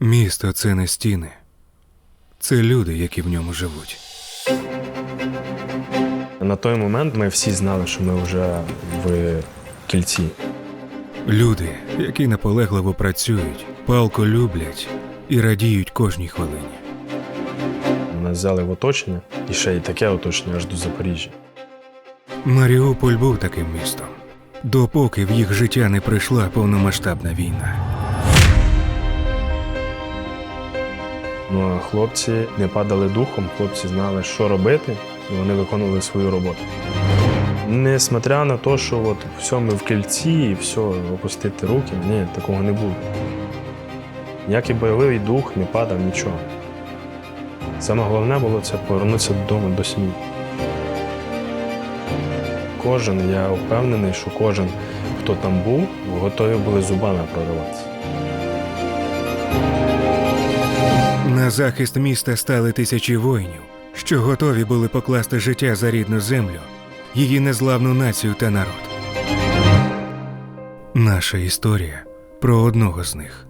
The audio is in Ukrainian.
Місто це не стіни, це люди, які в ньому живуть. На той момент ми всі знали, що ми вже в кільці. Люди, які наполегливо працюють, палко люблять і радіють кожній хвилині. Нас взяли в оточення, і ще й таке оточення аж до Запоріжжя. Маріуполь був таким містом, допоки в їх життя не прийшла повномасштабна війна. Хлопці не падали духом, хлопці знали, що робити, і вони виконували свою роботу. Несмотря на те, що от все ми в кільці і все, опустити руки, ні, такого не було. Ніякий бойовий дух не падав, нічого. Саме головне було це повернутися додому до сім'ї. Кожен, я впевнений, що кожен, хто там був, готові були зубами прориватися. На захист міста стали тисячі воїнів, що готові були покласти життя за рідну землю, її незламну націю та народ. Наша історія про одного з них.